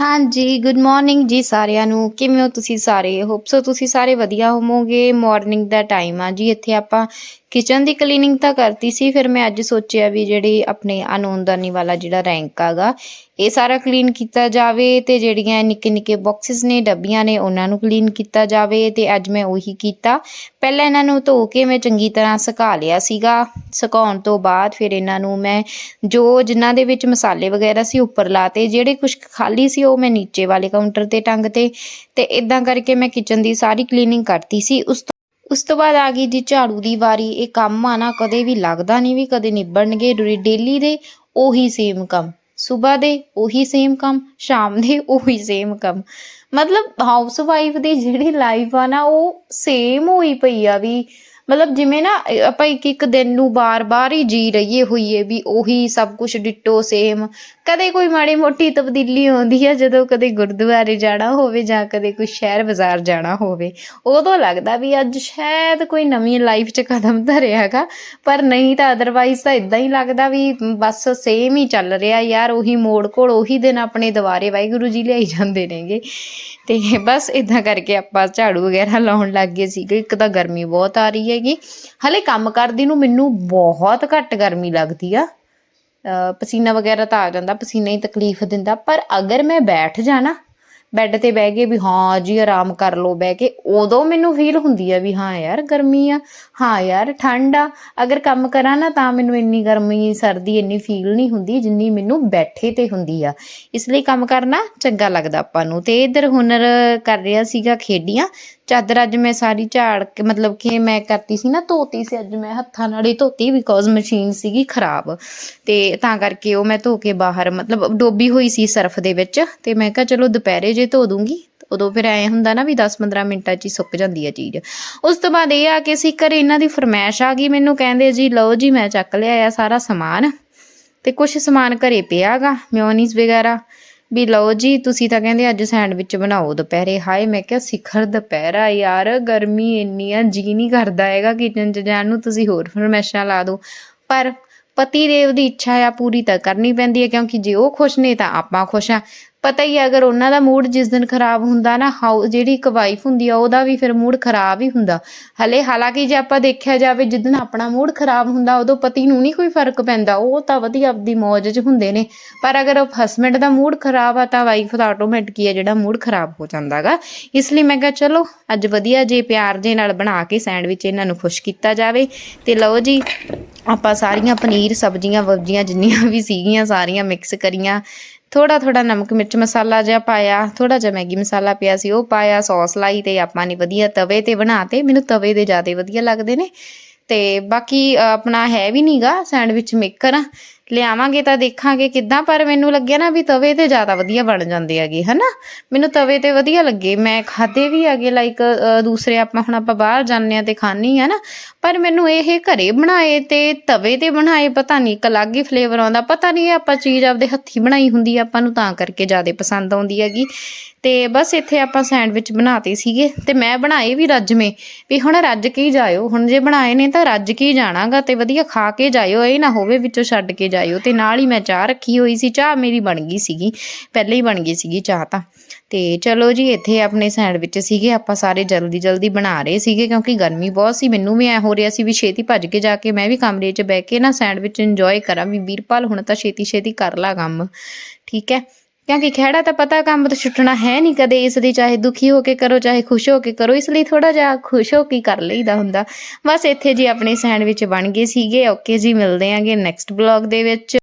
ਹਾਂਜੀ good morning ਜੀ ਸਾਰਿਆਂ ਨੂੰ। ਕਿਵੇਂ ਹੋ ਤੁਸੀਂ ਸਾਰੇ? ਹੋਪ ਸੋ ਤੁਸੀਂ ਸਾਰੇ ਵਧੀਆ ਹੋਵੋਗੇ। ਮਾਰਨਿੰਗ ਦਾ ਟਾਈਮ ਆ ਜੀ। ਇੱਥੇ ਆਪਾਂ ਕਿਚਨ ਦੀ ਕਲੀਨਿੰਗ ਤਾਂ ਕਰਤੀ ਸੀ, ਫਿਰ ਮੈਂ ਅੱਜ ਸੋਚਿਆ ਵੀ ਜਿਹੜੀ ਆਪਣੇ ਅਨੁੰਦਾਨੀ ਵਾਲਾ ਜਿਹੜਾ ਰੈਂਕ ਆਗਾ, ਇਹ ਸਾਰਾ ਕਲੀਨ ਕੀਤਾ ਜਾਵੇ ਤੇ ਜਿਹੜੀਆਂ ਨਿੱਕੇ ਨਿੱਕੇ ਬਾਕਸਸ ਨੇ, ਡੱਬੀਆਂ ਨੇ, ਉਹਨਾਂ ਨੂੰ ਕਲੀਨ ਕੀਤਾ ਜਾਵੇ ਤੇ ਅੱਜ ਮੈਂ ਉਹੀ ਕੀਤਾ। ਪਹਿਲਾਂ ਇਹਨਾਂ ਨੂੰ ਧੋ ਕੇ ਮੈਂ ਚੰਗੀ ਤਰ੍ਹਾਂ ਸੁਕਾ ਲਿਆ ਸੀਗਾ। ਸੁਕਾਉਣ ਤੋਂ ਬਾਅਦ ਫਿਰ ਇਹਨਾਂ ਨੂੰ ਮੈਂ ਜੋ ਜਿਨ੍ਹਾਂ ਦੇ ਵਿੱਚ ਮਸਾਲੇ ਵਗੈਰਾ ਸੀ ਉੱਪਰ ਲਾਤੇ, ਜਿਹੜੇ ਕੁਝ ਖਾਲੀ ਸੀ ਉਹ ਮੈਂ ਨੀਚੇ ਵਾਲੇ ਕਾਊਂਟਰ ਤੇ ਟੰਗ ਤੇ ਤੇ ਇਦਾਂ ਕਰਕੇ ਮੈਂ ਕਿਚਨ ਦੀ ਸਾਰੀ ਕਲੀਨਿੰਗ ਕਰਤੀ ਸੀ। ਉਸ ਉਸ ਤੋਂ ਬਾਅਦ ਆ ਗਈ ਜੀ ਝਾੜੂ ਦੀ ਵਾਰੀ। ਇਹ ਕੰਮ ਆ ਨਾ ਕਦੇ ਵੀ ਲੱਗਦਾ ਨਹੀਂ ਵੀ ਕਦੇ ਨਿਬੜਨਗੇ। ਡੇਲੀ ਦੇ ਉਹੀ ਸੇਮ ਕੰਮ। ਸਵੇਰ ਦੇ ਉਹੀ ਸੇਮ ਕੰਮ, ਸ਼ਾਮ ਦੇ ਉਹੀ ਸੇਮ ਕੰਮ। ਮਤਲਬ ਹਾਊਸ ਵਾਈਫ ਦੀ ਜਿਹੜੀ ਲਾਈਫ ਆ ਨਾ, ਉਹ ਸੇਮ ਹੋਈ ਪਈ ਆ ਵੀ ਮਤਲਬ ਜਿਵੇਂ ਨਾ ਆਪਾਂ ਇੱਕ ਇੱਕ ਦਿਨ ਨੂੰ ਬਾਰ-ਬਾਰ ਹੀ ਜੀ ਰਹੀਏ ਹੋਈਏ ਵੀ ਉਹੀ ਸਭ ਕੁਝ ਡਿੱਟੋ ਸੇਮ ਕਦੇ ਕੋਈ ਮਾੜੀ ਮੋਟੀ ਤਬਦੀਲੀ ਆਉਂਦੀ ਹੈ ਜਦੋਂ ਕਦੇ ਗੁਰਦੁਆਰੇ ਜਾਣਾ ਹੋਵੇ ਜਾਂ ਕਦੇ ਕੋਈ ਸ਼ਹਿਰ ਬਾਜ਼ਾਰ ਜਾਣਾ ਹੋਵੇ। ਉਦੋਂ ਲੱਗਦਾ ਵੀ ਅੱਜ ਸ਼ਾਇਦ ਕੋਈ ਨਵੀਂ ਲਾਈਫ 'ਚ ਕਦਮ ਧਰਿਆਗਾ, ਪਰ ਨਹੀਂ ਤਾਂ ਅਦਰਵਾਈਜ਼ ਤਾਂ ਇਦਾਂ ਹੀ ਲੱਗਦਾ ਵੀ ਬਸ ਸੇਮ ਹੀ ਚੱਲ ਰਿਹਾ ਯਾਰ, ਉਹੀ ਮੋੜ ਕੋਲ ਉਹੀ ਦਿਨ ਆਪਣੇ ਦੁਆਰੇ ਵਾਹਿਗੁਰੂ ਜੀ ਲਿਆਈ ਜਾਂਦੇ ਨੇਗੇ। ਤੇ ਬਸ ਇਦਾਂ ਕਰਕੇ ਆਪਾਂ ਝਾੜੂ ਵਗੈਰਾ ਲਾਉਣ ਲੱਗ ਗਏ ਸੀਗੇ, ਇੱਕ ਤਾਂ ਗਰਮੀ ਬਹੁਤ ਆ ਰਹੀ ਹੈ ਹੈਗੀ ਹਲੇ ਕੰਮ ਕਰਦੀ ਨੂੰ ਮੈਨੂੰ ਬਹੁਤ ਘੱਟ ਗਰਮੀ ਲੱਗਦੀ ਆ। ਅਹ ਪਸੀਨਾ ਵਗੈਰਾ ਤਾਂ ਆ ਜਾਂਦਾ, ਪਸੀਨਾ ਹੀ ਤਕਲੀਫ ਦਿੰਦਾ। ਪਰ ਅਗਰ ਮੈਂ ਬੈਠ ਜਾਣਾ ਬੈੱਡ ਤੇ ਬਹਿ ਕੇ ਵੀ ਹਾਂ ਜੀ ਆਰਾਮ ਕਰ ਲਓ ਬਹਿ ਕੇ, ਉਦੋਂ ਮੈਨੂੰ ਫੀਲ ਹੁੰਦੀ ਆ ਵੀ ਹਾਂ ਯਾਰ ਗਰਮੀ ਆ, ਹਾਂ ਯਾਰ ਠੰਡ ਆ। ਅਗਰ ਕੰਮ ਕਰਾਂ ਨਾ ਤਾਂ ਮੈਨੂੰ ਇੰਨੀ ਗਰਮੀ, ਸਰਦੀ ਇੰਨੀ ਫੀਲ ਨਹੀਂ ਹੁੰਦੀ ਜਿੰਨੀ ਮੈਨੂੰ ਬੈਠੇ ਤੇ ਹੁੰਦੀ ਆ। ਇਸ ਲਈ ਕੰਮ ਕਰਨਾ ਚੰਗਾ ਲੱਗਦਾ ਆਪਾਂ ਨੂੰ। ਤੇ ਇਧਰ ਹੁਨਰ ਕਰ ਰਿਹਾ ਸੀਗਾ ਖੇਡੀਆਂ। ਚਾਦਰ ਅੱਜ ਮੈਂ ਸਾਰੀ ਝਾੜ ਕੇ, ਮਤਲਬ ਕਿ ਮੈਂ ਕਰਤੀ ਸੀ ਨਾ ਧੋਤੀ ਸੀ, ਅੱਜ ਮੈਂ ਹੱਥਾਂ ਨਾਲ ਹੀ ਧੋਤੀ ਬਿਕੋਜ਼ ਮਸ਼ੀਨ ਸੀਗੀ ਖਰਾਬ। ਤੇ ਤਾਂ ਕਰਕੇ ਉਹ ਮੈਂ ਧੋ ਕੇ ਬਾਹਰ ਮਤਲਬ ਡੋਬੀ ਹੋਈ ਸੀ ਸਰਫ ਦੇ ਵਿੱਚ। ਤੇ ਮੈਂ ਕਿਹਾ ਚਲੋ ਦੁਪਹਿਰੇ ਜੇ ਧੋ ਦੂੰਗੀ, ਉਦੋਂ ਫਿਰ ਐ ਹੁੰਦਾ ਨਾ ਵੀ 10-15 ਮਿੰਟਾਂ 'ਚ ਹੀ ਸੁੱਕ ਜਾਂਦੀ ਹੈ ਚੀਜ਼। ਉਸ ਤੋਂ ਬਾਅਦ ਇਹ ਆ ਕੇ ਅਸੀਂ ਘਰੇ ਇਹਨਾਂ ਦੀ ਫਰਮਾਇਸ਼ ਆ ਗਈ, ਮੈਨੂੰ ਕਹਿੰਦੇ ਜੀ, ਲਓ ਜੀ, ਮੈਂ ਚੱਕ ਲਿਆ ਆ ਸਾਰਾ ਸਮਾਨ, ਤੇ ਕੁਝ ਸਮਾਨ ਘਰੇ ਪਿਆਗਾ, ਮਿਓਨੀਜ਼ ਵਗੈਰਾ। ਵੀ ਲਓ ਜੀ, ਤੁਸੀਂ ਤਾਂ ਕਹਿੰਦੇ ਅੱਜ ਸੈਂਡਵਿਚ ਬਣਾਓ ਦੁਪਹਿਰੇ। ਹਾਏ, ਮੈਂ ਕਿਹਾ ਸਿਖਰ ਦੁਪਹਿਰਾ ਯਾਰ, ਗਰਮੀ ਇੰਨੀ ਆ, ਜੀ ਨਹੀਂ ਕਰਦਾ ਹੈਗਾ ਕਿਚਨ 'ਚ ਜਾਣ ਨੂੰ, ਤੁਸੀਂ ਹੋਰ ਫਰਮੈਸ਼ਾਂ ਲਾ ਦਿਓ। ਪਰ ਪਤੀ ਦੇਵ ਦੀ ਇੱਛਾ ਆ, ਪੂਰੀ ਤਾਂ ਕਰਨੀ ਪੈਂਦੀ ਹੈ ਕਿਉਂਕਿ ਜੇ ਉਹ ਖੁਸ਼ ਨੇ ਤਾਂ ਆਪਾਂ ਖੁਸ਼ ਆ। ਪਤਾ ਹੀ ਹੈ, ਅਗਰ ਉਹਨਾਂ ਦਾ ਮੂਡ ਜਿਸ ਦਿਨ ਖਰਾਬ ਹੁੰਦਾ ਨਾ ਹਾਊ ਜਿਹੜੀ ਇੱਕ ਵਾਈਫ ਹੁੰਦੀ ਆ, ਉਹਦਾ ਵੀ ਫਿਰ ਮੂਡ ਖਰਾਬ ਹੀ ਹੁੰਦਾ। ਹਲੇ ਹਾਲਾਂਕਿ ਜੇ ਆਪਾਂ ਦੇਖਿਆ ਜਾਵੇ ਜਿੱਦਨ ਆਪਣਾ ਮੂਡ ਖਰਾਬ ਹੁੰਦਾ, ਉਦੋਂ ਪਤੀ ਨੂੰ ਨਹੀਂ ਕੋਈ ਫ਼ਰਕ ਪੈਂਦਾ। ਉਹ ਤਾਂ ਵਧੀਆ ਆਪਦੀ ਮੌਜ 'ਚ ਹੁੰਦੇ ਨੇ। ਪਰ ਅਗਰ ਹਸਬੈਂਡ ਦਾ ਮੂਡ ਖਰਾਬ ਆ, ਤਾਂ ਵਾਈਫ ਦਾ ਆਟੋਮੈਟਿਕ ਹੀ ਆ ਜਿਹੜਾ ਮੂਡ ਖਰਾਬ ਹੋ ਜਾਂਦਾਗਾ ਇਸ ਲਈ ਮੈਂ ਕਿਹਾ, ਚਲੋ, ਅੱਜ ਵਧੀਆ ਜੇ ਪਿਆਰ ਦੇ ਨਾਲ ਬਣਾ ਕੇ ਸੈਂਡਵਿਚ ਇਹਨਾਂ ਨੂੰ ਖੁਸ਼ ਕੀਤਾ ਜਾਵੇ। ਤੇ ਲਓ ਜੀ, ਆਪਾਂ ਸਾਰੀਆਂ ਪਨੀਰ, ਸਬਜ਼ੀਆਂ, ਵਬਜ਼ੀਆਂ ਜਿੰਨੀਆਂ ਵੀ ਸੀਗੀਆਂ, ਸਾਰੀਆਂ ਮਿਕਸ ਕਰੀਆਂ। ਥੋੜਾ ਥੋੜਾ ਨਮਕ ਮਿਰਚ ਮਸਾਲਾ ਜਿਹਾ ਪਾਇਆ ਥੋੜਾ ਜਿਹਾ ਮੈਗੀ ਮਸਾਲਾ ਪਿਆ ਸੀ, ਉਹ ਪਾਇਆ, ਸੌਸ ਲਾਈ ਤੇ ਆਪਾਂ ਨੇ ਵਧੀਆ ਤਵੇ ਤੇ ਬਣਾਤੇ ਮੈਨੂੰ ਤਵੇ ਦੇ ਜ਼ਿਆਦਾ ਵਧੀਆ ਲੱਗਦੇ ਨੇ। ਤੇ ਬਾਕੀ ਆਪਣਾ ਹੈ ਵੀ ਨਹੀਂਗਾ ਸੈਂਡਵਿਚ ਮੇਕਰ। ਲਿਆਵਾਂਗੇ ਤਾਂ ਦੇਖਾਂਗੇ ਕਿੱਦਾਂ, ਪਰ ਮੈਨੂੰ ਲੱਗਿਆ ਨਾ ਵੀ ਤਵੇ ਤੇ ਜ਼ਿਆਦਾ ਵਧੀਆ ਬਣ ਜਾਂਦੇ ਹੈਗੇ, ਹਨਾ? ਮੈਨੂੰ ਤਵੇ ਤੇ ਵਧੀਆ ਲੱਗੇ। ਮੈਂ ਖਾਦੇ ਵੀ ਹੈਗੇ ਲਾਈਕ ਦੂਸਰੇ ਆਪਾਂ ਹੁਣ ਆਪਾਂ ਬਾਹਰ ਜਾਂਦੇ ਆ ਤੇ ਖਾਣੀ ਆ ਨਾ, ਪਰ ਮੈਨੂੰ ਇਹ ਘਰੇ ਬਣਾਏ ਤੇ ਤਵੇ ਤੇ ਬਣਾਏ ਪਤਾ ਨਹੀਂ, ਇੱਕ ਅਲੱਗ ਹੀ ਫਲੇਵਰ ਆਉਂਦਾ। ਪਤਾ ਨਹੀਂ ਆਪਾਂ ਚੀਜ਼ ਆਪਦੇ ਹੱਥੀ ਬਣਾਈ ਹੁੰਦੀ ਆ, ਆਪਾਂ ਨੂੰ ਤਾਂ ਕਰਕੇ ਜ਼ਿਆਦਾ ਪਸੰਦ ਆਉਂਦੀ ਹੈਗੀ। ਤੇ ਬਸ ਇੱਥੇ ਆਪਾਂ ਸੈਂਡਵਿਚ ਬਣਾਤੇ ਸੀਗੇ ਤੇ ਮੈਂ ਬਣਾਏ ਵੀ ਰੱਜਵੇਂ ਵੀ ਹੁਣ ਰੱਜ ਕੇ ਹੀ ਜਾਇਓ। ਹੁਣ ਜੇ ਬਣਾਏ ਨੇ ਤਾਂ ਰੱਜ ਕੇ ਹੀ ਜਾਣਾਗਾ ਤੇ ਵਧੀਆ ਖਾ ਕੇ ਜਾਇਓ। ਇਹ ਨਾ ਹੋਵੇ ਵਿੱਚੋਂ ਛੱਡ ਕੇ ਜਾਇਓ ਤੇ ਨਾਲ ਹੀ ਮੈਂ ਚਾਹ ਰੱਖੀ ਹੋਈ ਸੀ, ਚਾਹ ਮੇਰੀ ਬਣ ਗਈ ਸੀਗੀ, ਪਹਿਲੇ ਹੀ ਬਣ ਗਈ ਸੀਗੀ ਚਾਹ ਤਾਂ। ਤੇ ਚਲੋ ਜੀ, ਇੱਥੇ ਆਪਣੇ ਸੈਂਡਵਿਚ ਸੀਗੇ, ਆਪਾਂ ਸਾਰੇ ਜਲਦੀ ਜਲਦੀ ਬਣਾ ਰਹੇ ਸੀਗੇ ਕਿਉਂਕਿ ਗਰਮੀ ਬਹੁਤ ਸੀ, ਮੈਨੂੰ ਵੀ ਐ ਹੋ ਰਿਹਾ ਸੀ ਵੀ ਛੇਤੀ ਭੱਜ ਕੇ ਜਾ ਕੇ ਮੈਂ ਵੀ ਕਮਰੇ 'ਚ ਬਹਿ ਕੇ ਨਾ ਸੈਂਡਵਿਚ ਇੰਜੋਏ ਕਰਾਂ ਵੀ ਵੀਰਪਾਲ ਹੁਣ ਤਾਂ ਛੇਤੀ ਛੇਤੀ ਕਰ ਲਾ ਕੰਮ, ਠੀਕ ਹੈ? ਕਿਉਂਕਿ ਖਹਿੜਾ ਤਾਂ ਪਤਾ ਕੰਮ ਤੋਂ ਛੁੱਟਣਾ ਹੈ ਨਹੀਂ ਕਦੇ, ਇਸ ਲਈ ਚਾਹੇ ਦੁਖੀ ਹੋ ਕੇ ਕਰੋ, ਚਾਹੇ ਖੁਸ਼ ਹੋ ਕੇ ਕਰੋ, ਇਸ ਲਈ ਥੋੜਾ ਜਿਹਾ ਖੁਸ਼ ਹੋ ਕੇ ਕਰ ਲਈਦਾ ਹੁੰਦਾ। ਬਸ ਇੱਥੇ ਜੀ ਆਪਣੇ ਸੈਂਡਵਿਚ ਬਣ ਗਏ ਸੀਗੇ। ਓਕੇ ਜੀ, ਮਿਲਦੇ ਆਂਗੇ ਨੈਕਸਟ ਬਲੌਗ ਦੇ ਵਿੱਚ।